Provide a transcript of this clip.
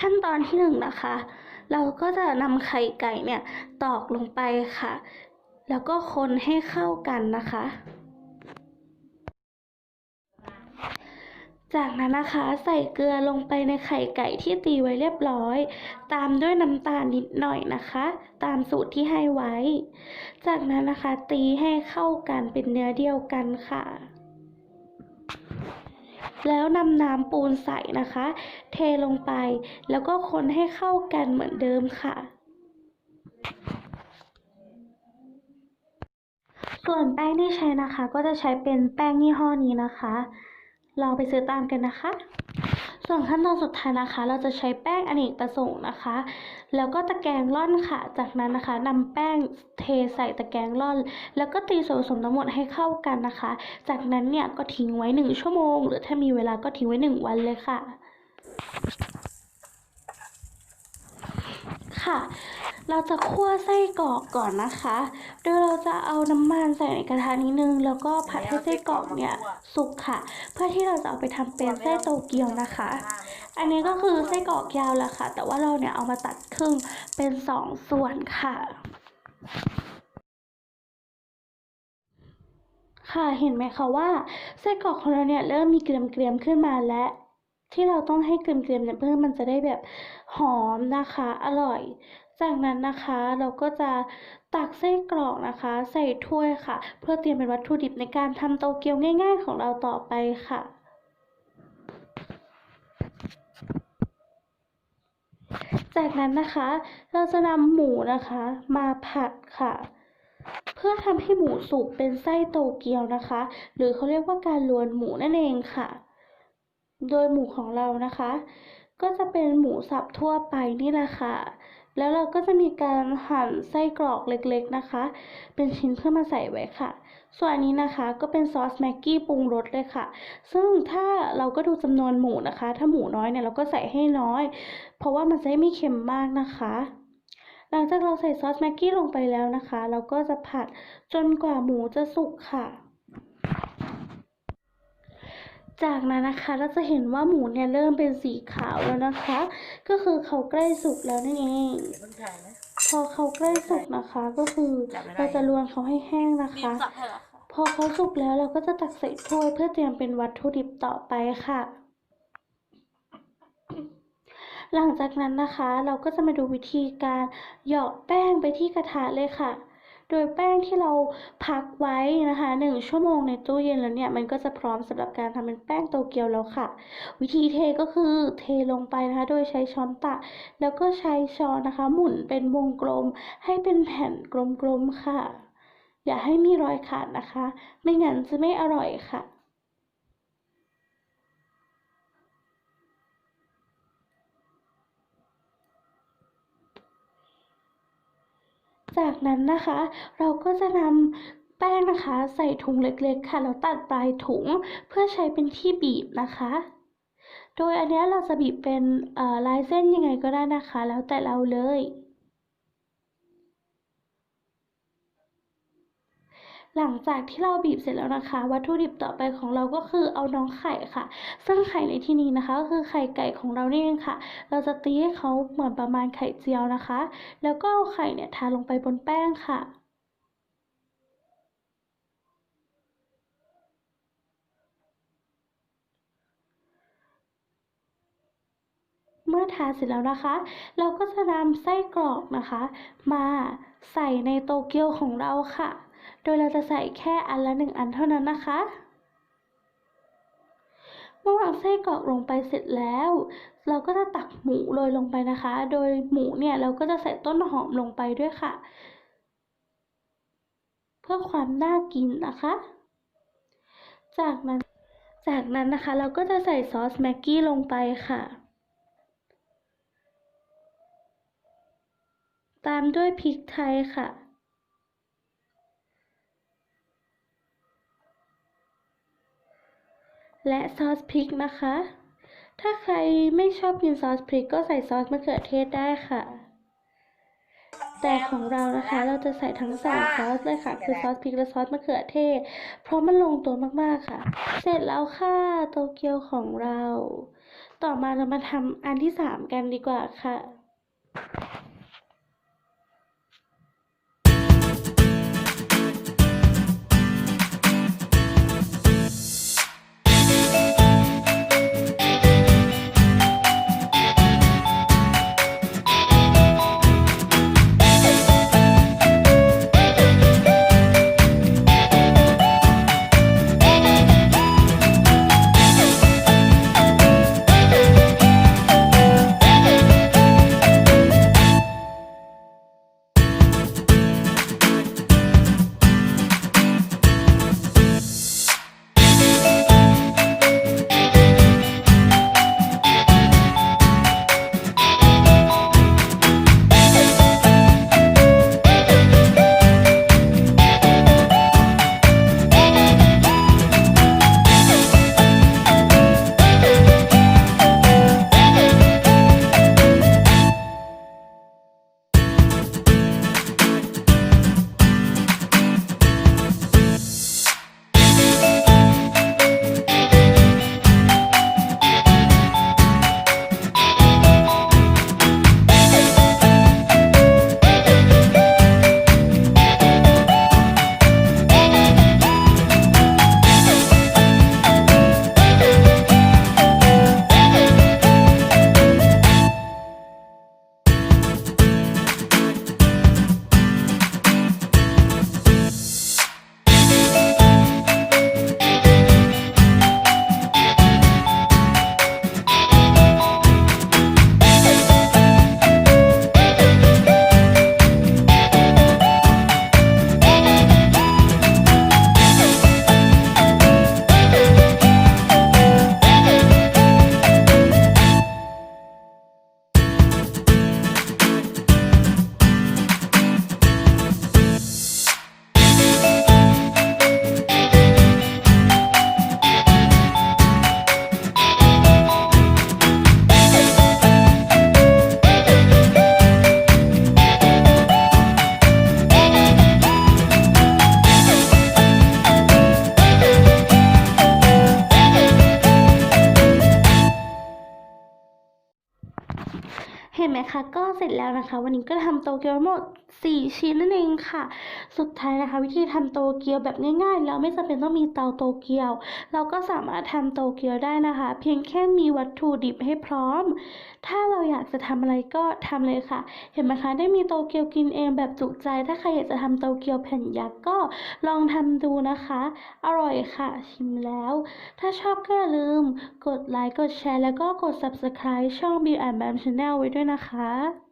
ขั้นตอนที่หนึ่งนะคะ เราก็จะนำไข่ไก่เนี่ยตอกลงไปค่ะ แล้วก็คนให้เข้ากันนะคะ จากนั้นนะคะใส่เกลือลงไปในไข่ไก่ที่ตีไว้เรียบร้อย ตามด้วยน้ำตาลนิดหน่อยนะคะ ตามสูตรที่ให้ไว้ จากนั้นนะคะตีให้เข้ากันเป็นเนื้อเดียวกันค่ะ แล้วนำน้ำปูนใส่นะคะ เทลงไป แล้วก็คนให้เข้ากันเหมือนเดิมค่ะส่วนแป้งที่ใช้นะคะ ก็จะใช้เป็นแป้งยี่ห้อนี้นะคะลองไปซื้อตามกันนะคะ ส่วนขั้นตอนสุดท้ายนะคะ เราจะใช้แป้งอเนกประสงค์นะคะ แล้วก็ตะแกรงร่อนค่ะ จากนั้นนะคะนำแป้งเทใส่ตะแกรงร่อน แล้วก็ตีส่วนผสมทั้งหมดให้เข้ากันนะคะ จากนั้นเนี่ยก็ทิ้งไว้หนึ่งชั่วโมง หรือถ้ามีเวลาก็ทิ้งไว้หนึ่งวันเลยค่ะ ค่ะ เราจะคั่วไส้กรอกก่อนนะคะ โดยเราจะเอาน้ำมันใส่ในกระทะนิดนึง แล้วก็ผัดให้ไส้กรอกเนี่ยสุกค่ะ เพื่อที่เราจะเอาไปทำเป็นไส้โตเกียวนะคะ อันนี้ก็คือไส้กรอกยาวแหละค่ะ แต่ว่าเราเนี่ยเอามาตัดครึ่งเป็นสองส่วนค่ะค่ะเห็นไหมคะว่าไส้กรอกของเราเนี่ยเริ่มมีเกรียมๆขึ้นมาและ ที่เราต้องให้เกรียมๆเนี่ยเพื่อมันจะได้แบบหอมนะคะ อร่อย จากนั้นนะคะเราก็จะตักไส้กรอกนะคะ ใส่ถ้วยค่ะ เพื่อเตรียมเป็นวัตถุดิบในการทำโตเกียวง่าย ๆ ของเราต่อไปค่ะจากนั้นนะคะ เราจะนำหมูนะคะ มาผัดค่ะ เพื่อทำให้หมูสุกเป็นไส้โตเกียวนะคะ หรือเขาเรียกว่าการลวนหมูนั่นเองค่ะ โดยหมูของเรานะคะ ก็จะเป็นหมูสับทั่วไปนี่แหละค่ะ แล้วเราก็จะมีการหั่นไส้กรอกเล็กๆนะคะ เป็นชิ้นเพื่อมาใส่ไว้ค่ะ ส่วนนี้นะคะก็เป็นซอสแม็กกี้ปรุงรสเลยค่ะ ซึ่งถ้าเราก็ดูจำนวนหมูนะคะ ถ้าหมูน้อยเนี่ยเราก็ใส่ให้น้อย เพราะว่ามันจะได้ไม่เค็มมากนะคะหลังจากเราใส่ซอสแม็กกี้ลงไปแล้วนะคะ เราก็จะผัดจนกว่าหมูจะสุกค่ะ จากนั้นนะคะเราจะเห็นว่าหมูเนี่ยเริ่มเป็นสีขาวแล้วนะคะ ก็คือเขาใกล้สุกแล้วนั่นเองพอเขาใกล้สุกนะคะ ก็คือเราจะลวนเขาให้แห้งนะคะจับให้เหรอคะพอเขาสุกแล้วเราก็จะตักใส่ถ้วยเพื่อเตรียมเป็นวัตถุดิบต่อไปค่ะ หลังจากนั้นนะคะ เราก็จะมาดูวิธีการเหยาะแป้งไปที่กระทะเลยค่ะ โดยแป้งที่เราพักไว้นะคะหนึ่งชั่วโมงในตู้เย็นแล้วเนี่ยมันก็จะพร้อมสำหรับการทำเป็นแป้งโตเกียวแล้วค่ะ วิธีเทก็คือเทลงไปนะคะ โดยใช้ช้อนตักแล้วก็ใช้ช้อนนะคะ หมุนเป็นวงกลม ให้เป็นแผ่นกลมๆค่ะ อย่าให้มีรอยขาดนะคะ ไม่งั้นจะไม่อร่อยค่ะ จากนั้นนะคะ เราก็จะนำแป้งนะคะ ใส่ถุงเล็กๆ ค่ะแล้วตัดปลายถุงเพื่อใช้เป็นที่บีบนะคะ โดยอันนี้เราจะบีบเป็นลายเส้นยังไงก็ได้นะคะ แล้วแต่เราเลย หลังจากที่เราบีบเสร็จแล้วนะคะ วัตถุดิบต่อไปของเราก็คือเอาน้องไข่ค่ะ ซึ่งไข่ในที่นี้นะคะก็คือไข่ไก่ของเรานี่เองค่ะ เราจะตีให้เขาเหมือนประมาณไข่เจียวนะคะ แล้วก็เอาไข่เนี่ยทาลงไปบนแป้งค่ะเมื่อทาเสร็จแล้วนะคะ เราก็จะนำไส้กรอกนะคะ มาใส่ในโตเกียวของเราค่ะ โดยเราจะใส่แค่อันละหนึ่งอันเท่านั้นนะคะ เมื่อวางไส้กรอกลงไปเสร็จแล้ว เราก็จะตักหมูโรยลงไปนะคะ โดยหมูเนี่ยเราก็จะใส่ต้นหอมลงไปด้วยค่ะ เพื่อความน่ากินนะคะ จากนั้นจากนั้นนะคะเราก็จะใส่ซอสแม็กกี้ลงไปค่ะ ตามด้วยพริกไทยค่ะ และซอสพริกนะคะ ถ้าใครไม่ชอบกินซอสพริกก็ใส่ซอสมะเขือเทศได้ค่ะ แต่ของเรานะคะเราจะใส่ทั้งสามซอสเลยค่ะ คือซอสพริกและซอสมะเขือเทศ เพราะมันลงตัวมากๆค่ะ เสร็จแล้วค่ะโตเกียวของเรา ต่อมาเรามาทำอันที่สามกันดีกว่าค่ะ เห็นไหมคะ ก็เสร็จแล้วนะคะ วันนี้ก็ทำโตเกียวหมด 4 ชิ้นนั่นเองค่ะ สุดท้ายนะคะ วิธีทำโตเกียวแบบง่ายๆแล้วไม่จำเป็นต้องมีเตาโตเกียว เราก็สามารถทำโตเกียวได้นะคะ เพียงแค่มีวัตถุดิบให้พร้อม ถ้าเราอยากจะทำอะไรก็ทำเลยค่ะ เห็นไหมคะ ได้มีโตเกียวกินเองแบบจุใจ ถ้าใครอยากจะทำโตเกียวแผ่นยักษ์ก็ลองทำดูนะคะ อร่อยค่ะชิมแล้ว ถ้าชอบก็อย่าลืม กดไลค์กดแชร์แล้วก็กด subscribe ช่อง Bill and Bam Channel ไว้ด้วยนะคะ